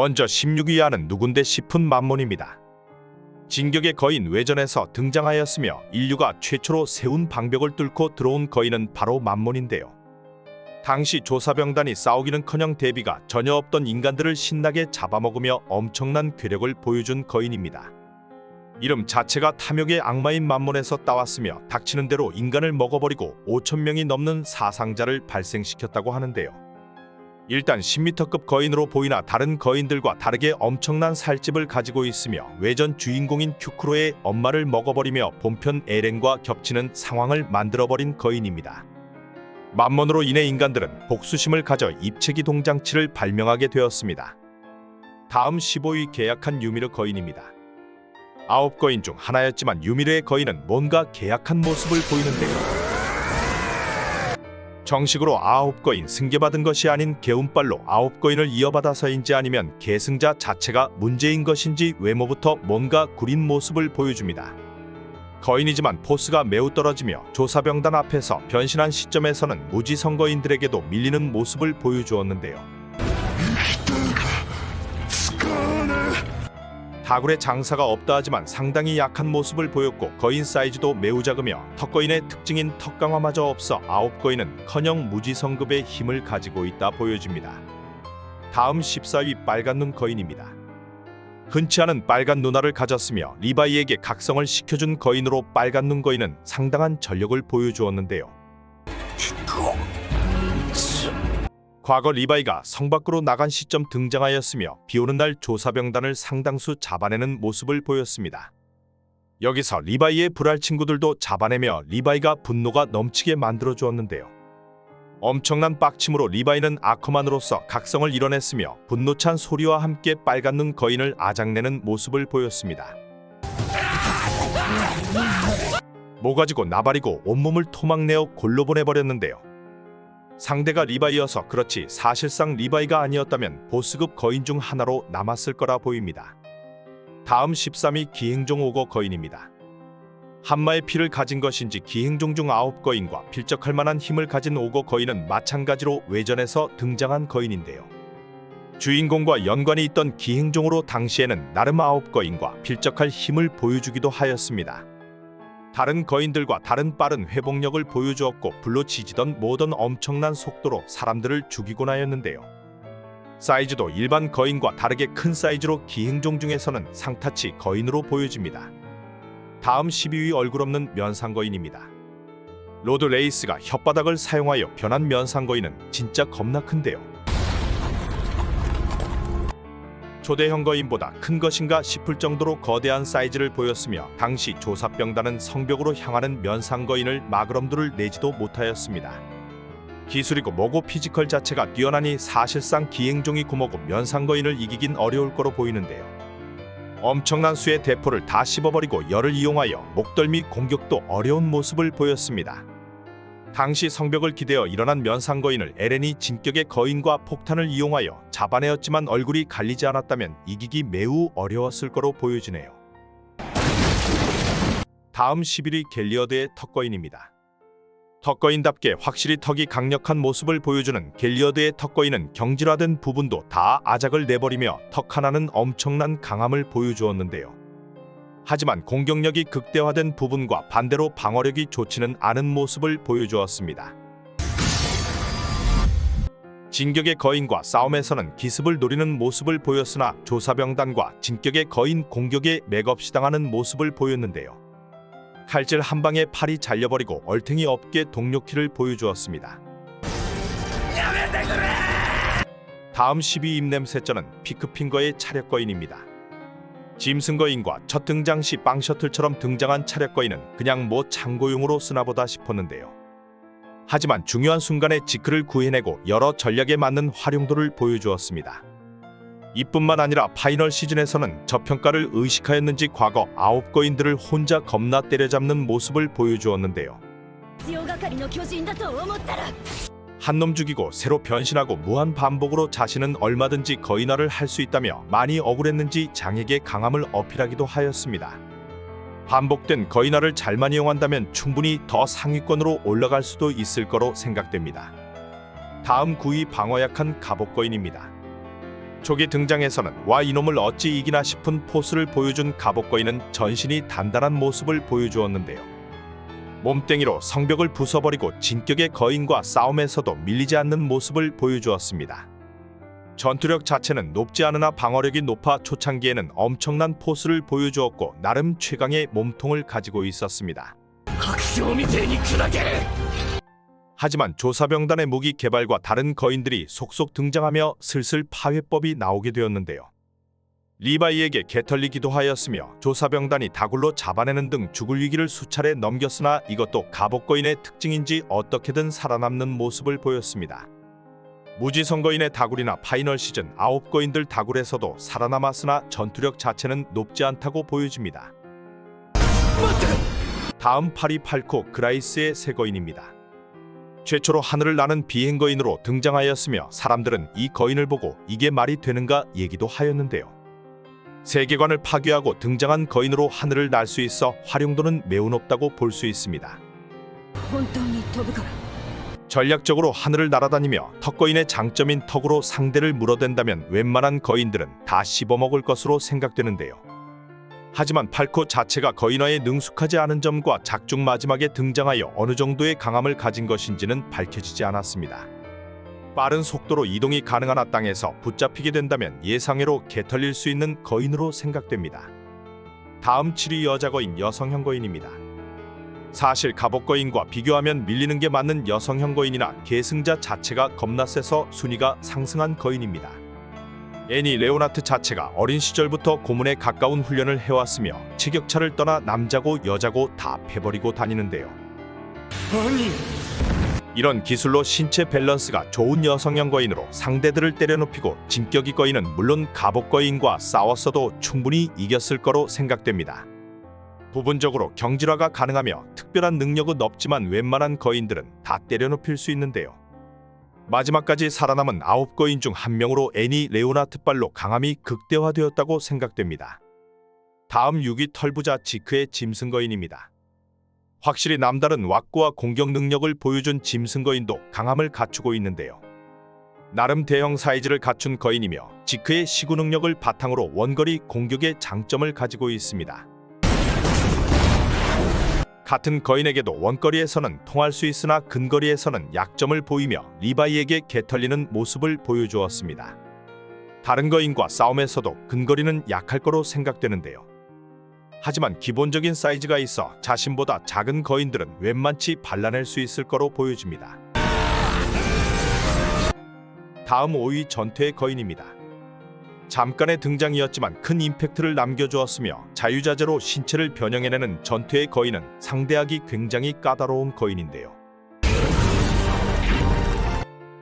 먼저 16위 안은 누군데 싶은 만몬입니다. 진격의 거인 외전에서 등장하였으며 인류가 최초로 세운 방벽을 뚫고 들어온 거인은 바로 만몬인데요. 당시 조사병단이 싸우기는커녕 대비가 전혀 없던 인간들을 신나게 잡아먹으며 엄청난 괴력을 보여준 거인입니다. 이름 자체가 탐욕의 악마인 만몬에서 따왔으며 닥치는 대로 인간을 먹어버리고 5천 명이 넘는 사상자를 발생시켰다고 하는데요. 일단 10m급 거인으로 보이나 다른 거인들과 다르게 엄청난 살집을 가지고 있으며 외전 주인공인 큐크로의 엄마를 먹어버리며 본편 에렌과 겹치는 상황을 만들어버린 거인입니다. 만몬으로 인해 인간들은 복수심을 가져 입체기 동장치를 발명하게 되었습니다. 다음 15위 계약한 유미르 거인입니다. 아홉 거인 중 하나였지만 유미르의 거인은 뭔가 계약한 모습을 보이는데요. 정식으로 아홉 거인 승계받은 것이 아닌 개운발로 아홉 거인을 이어받아서인지 아니면 계승자 자체가 문제인 것인지 외모부터 뭔가 구린 모습을 보여줍니다. 거인이지만 포스가 매우 떨어지며 조사병단 앞에서 변신한 시점에서는 무지 선거인들에게도 밀리는 모습을 보여주었는데요. 다굴의 장사가 없다 하지만 상당히 약한 모습을 보였고 거인 사이즈도 매우 작으며 턱거인의 특징인 턱강화마저 없어 아홉 거인은 커녕 무지성급의 힘을 가지고 있다 보여집니다. 다음 14위 빨간 눈 거인입니다. 흔치 않은 빨간 눈알을 가졌으며 리바이에게 각성을 시켜준 거인으로 빨간 눈 거인은 상당한 전력을 보여주었는데요. 과거 리바이가 성 밖으로 나간 시점 등장하였으며 비오는 날 조사병단을 상당수 잡아내는 모습을 보였습니다. 여기서 리바이의 불알 친구들도 잡아내며 리바이가 분노가 넘치게 만들어 주었는데요. 엄청난 빡침으로 리바이는 아커만으로서 각성을 이뤄냈으며 분노찬 소리와 함께 빨간 눈 거인을 아작내는 모습을 보였습니다. 모가지고 나발이고 온몸을 토막내어 골로 보내버렸는데요. 상대가 리바이어서 그렇지 사실상 리바이가 아니었다면 보스급 거인 중 하나로 남았을 거라 보입니다. 다음 13위 기행종 오거 거인입니다. 한마의 피를 가진 것인지 기행종 중 아홉 거인과 필적할 만한 힘을 가진 오거 거인은 마찬가지로 외전에서 등장한 거인인데요. 주인공과 연관이 있던 기행종으로 당시에는 나름 아홉 거인과 필적할 힘을 보여주기도 하였습니다. 다른 거인들과 다른 빠른 회복력을 보여주었고 불로 지지던 모던 엄청난 속도로 사람들을 죽이곤 하였는데요. 사이즈도 일반 거인과 다르게 큰 사이즈로 기행종 중에서는 상타치 거인으로 보여집니다. 다음 12위 얼굴 없는 면상거인입니다. 로드 레이스가 혓바닥을 사용하여 변한 면상거인은 진짜 겁나 큰데요. 초대 형 거인보다 큰 것인가 싶을 정도로 거대한 사이즈를 보였으며 당시 조사병단은 성벽으로 향하는 면상거인을 마그럼들을 내지도 못하였습니다. 기술이고 뭐고 피지컬 자체가 뛰어나니 사실상 기행종이 구모고 면상거인을 이기긴 어려울 거로 보이는데요. 엄청난 수의 대포를 다 씹어버리고 열을 이용하여 목덜 및 공격도 어려운 모습을 보였습니다. 당시 성벽을 기대어 일어난 면상거인을 에렌이 진격의 거인과 폭탄을 이용하여 잡아내었지만 얼굴이 갈리지 않았다면 이기기 매우 어려웠을 거로 보여지네요. 다음 11위 갤리어드의 턱거인입니다. 턱거인답게 확실히 턱이 강력한 모습을 보여주는 갤리어드의 턱거인은 경질화된 부분도 다 아작을 내버리며 턱 하나는 엄청난 강함을 보여주었는데요. 하지만 공격력이 극대화된 부분과 반대로 방어력이 좋지는 않은 모습을 보여주었습니다. 진격의 거인과 싸움에서는 기습을 노리는 모습을 보였으나 조사병단과 진격의 거인 공격에 맥없이 당하는 모습을 보였는데요. 칼질 한 방에 팔이 잘려버리고 얼탱이 없게 동료키를 보여주었습니다. 다음 12 입냄새쩌는 피크핑거의 차력거인입니다. 짐승거인과 첫 등장 시 빵셔틀처럼 등장한 차력거인은 그냥 뭐 창고용으로 쓰나 보다 싶었는데요. 하지만 중요한 순간에 지크를 구해내고 여러 전략에 맞는 활용도를 보여주었습니다. 이뿐만 아니라 파이널 시즌에서는 저평가를 의식하였는지 과거 아홉 거인들을 혼자 겁나 때려잡는 모습을 보여주었는데요. 한 놈 죽이고 새로 변신하고 무한 반복으로 자신은 얼마든지 거인화를 할 수 있다며 많이 억울했는지 장에게 강함을 어필하기도 하였습니다. 반복된 거인화를 잘만 이용한다면 충분히 더 상위권으로 올라갈 수도 있을 거로 생각됩니다. 다음 9위 방어 약한 갑옷거인입니다. 초기 등장에서는 와 이놈을 어찌 이기나 싶은 포스를 보여준 갑옷거인은 전신이 단단한 모습을 보여주었는데요. 몸땡이로 성벽을 부숴버리고 진격의 거인과 싸움에서도 밀리지 않는 모습을 보여주었습니다. 전투력 자체는 높지 않으나 방어력이 높아 초창기에는 엄청난 포스를 보여주었고 나름 최강의 몸통을 가지고 있었습니다. 하지만 조사병단의 무기 개발과 다른 거인들이 속속 등장하며 슬슬 파괴법이 나오게 되었는데요. 리바이에게 개털리기도 하였으며 조사병단이 다굴로 잡아내는 등 죽을 위기를 수차례 넘겼으나 이것도 갑옷거인의 특징인지 어떻게든 살아남는 모습을 보였습니다. 무지성거인의 다굴이나 파이널 시즌 아홉 거인들 다굴에서도 살아남았으나 전투력 자체는 높지 않다고 보여집니다. 다음 파리 팔코 그라이스의 새 거인입니다. 최초로 하늘을 나는 비행거인으로 등장하였으며 사람들은 이 거인을 보고 이게 말이 되는가 얘기도 하였는데요. 세계관을 파괴하고 등장한 거인으로 하늘을 날 수 있어 활용도는 매우 높다고 볼 수 있습니다. 전략적으로 하늘을 날아다니며 턱거인의 장점인 턱으로 상대를 물어댄다면 웬만한 거인들은 다 씹어먹을 것으로 생각되는데요. 하지만 팔코 자체가 거인화에 능숙하지 않은 점과 작중 마지막에 등장하여 어느 정도의 강함을 가진 것인지는 밝혀지지 않았습니다. 빠른 속도로 이동이 가능한 땅에서 붙잡히게 된다면 예상외로 개털릴 수 있는 거인으로 생각됩니다. 다음 7위 여자 거인 여성형 거인입니다. 사실 갑옷 거인과 비교하면 밀리는 게 맞는 여성형 거인이나 계승자 자체가 겁나 세서 순위가 상승한 거인입니다. 애니 레오나트 자체가 어린 시절부터 고문에 가까운 훈련을 해왔으며 체격차를 떠나 남자고 여자고 다 패버리고 다니는데요. 何 이런 기술로 신체 밸런스가 좋은 여성형 거인으로 상대들을 때려눕히고 진격이 거인은 물론 갑옷 거인과 싸웠어도 충분히 이겼을 거로 생각됩니다. 부분적으로 경질화가 가능하며 특별한 능력은 없지만 웬만한 거인들은 다 때려눕힐 수 있는데요. 마지막까지 살아남은 아홉 거인 중 한 명으로 애니 레오나트발로 강함이 극대화되었다고 생각됩니다. 다음 6위 털부자 지크의 짐승 거인입니다. 확실히 남다른 왁구와 공격 능력을 보여준 짐승 거인도 강함을 갖추고 있는데요. 나름 대형 사이즈를 갖춘 거인이며 지크의 시구 능력을 바탕으로 원거리 공격의 장점을 가지고 있습니다. 같은 거인에게도 원거리에서는 통할 수 있으나 근거리에서는 약점을 보이며 리바이에게 개털리는 모습을 보여주었습니다. 다른 거인과 싸움에서도 근거리는 약할 거로 생각되는데요. 하지만 기본적인 사이즈가 있어 자신보다 작은 거인들은 웬만치 발라낼 수 있을 거로 보여집니다. 다음 5위 전투의 거인입니다. 잠깐의 등장이었지만 큰 임팩트를 남겨주었으며 자유자재로 신체를 변형해내는 전투의 거인은 상대하기 굉장히 까다로운 거인인데요.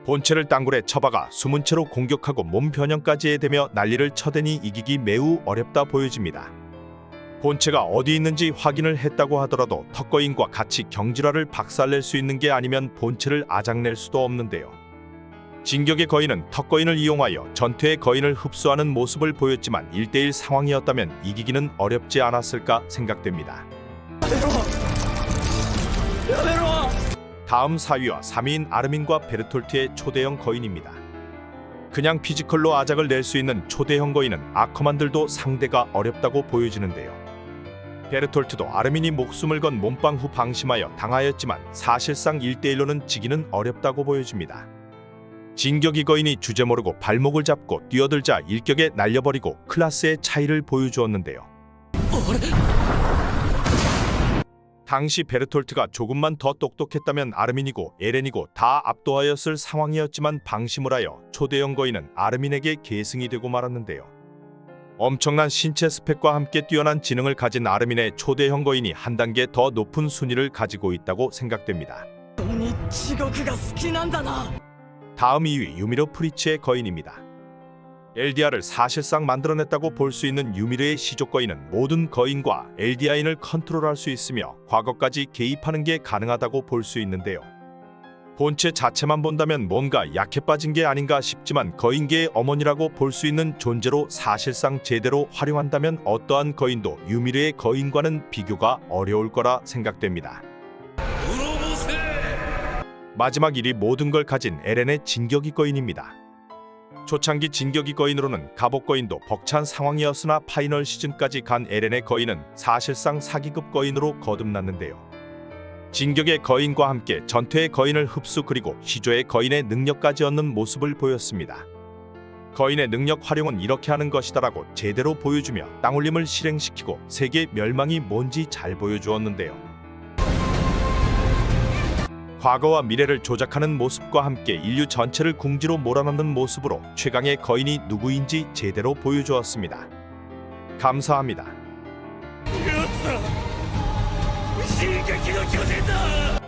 본체를 땅굴에 쳐박아 숨은 채로 공격하고 몸 변형까지 해대며 난리를 쳐대니 이기기 매우 어렵다 보여집니다. 본체가 어디 있는지 확인을 했다고 하더라도 턱거인과 같이 경질화를 박살낼 수 있는 게 아니면 본체를 아작낼 수도 없는데요. 진격의 거인은 턱거인을 이용하여 전투의 거인을 흡수하는 모습을 보였지만 1대1 상황이었다면 이기기는 어렵지 않았을까 생각됩니다. 다음 4위와 3위인 아르민과 베르톨트의 초대형 거인입니다. 그냥 피지컬로 아작을 낼 수 있는 초대형 거인은 아커만들도 상대가 어렵다고 보여지는데요. 베르톨트도 아르민이 목숨을 건 몸빵 후 방심하여 당하였지만 사실상 1대1로는 지기는 어렵다고 보여집니다. 진격이 거인이 주제 모르고 발목을 잡고 뛰어들자 일격에 날려버리고 클라스의 차이를 보여주었는데요. 당시 베르톨트가 조금만 더 똑똑했다면 아르민이고 에렌이고 다 압도하였을 상황이었지만 방심을 하여 초대형 거인은 아르민에게 계승이 되고 말았는데요. 엄청난 신체 스펙과 함께 뛰어난 지능을 가진 아르민의 초대형 거인이 한 단계 더 높은 순위를 가지고 있다고 생각됩니다. 다음 2위 유미르 프리츠의 거인입니다. LDR을 사실상 만들어냈다고 볼 수 있는 유미르의 시조거인은 모든 거인과 LDI인을 컨트롤할 수 있으며 과거까지 개입하는 게 가능하다고 볼 수 있는데요. 본체 자체만 본다면 뭔가 약해 빠진 게 아닌가 싶지만 거인계의 어머니라고 볼 수 있는 존재로 사실상 제대로 활용한다면 어떠한 거인도 유미르의 거인과는 비교가 어려울 거라 생각됩니다. 마지막 일이 모든 걸 가진 에렌의 진격이 거인입니다. 초창기 진격이 거인으로는 갑옷 거인도 벅찬 상황이었으나 파이널 시즌까지 간 에렌의 거인은 사실상 사기급 거인으로 거듭났는데요. 진격의 거인과 함께 전투의 거인을 흡수 그리고 시조의 거인의 능력까지 얻는 모습을 보였습니다. 거인의 능력 활용은 이렇게 하는 것이다라고 제대로 보여주며 땅올림을 실행시키고 세계 멸망이 뭔지 잘 보여주었는데요. 과거와 미래를 조작하는 모습과 함께 인류 전체를 궁지로 몰아넣는 모습으로 최강의 거인이 누구인지 제대로 보여주었습니다. 감사합니다. 進撃の巨人だ。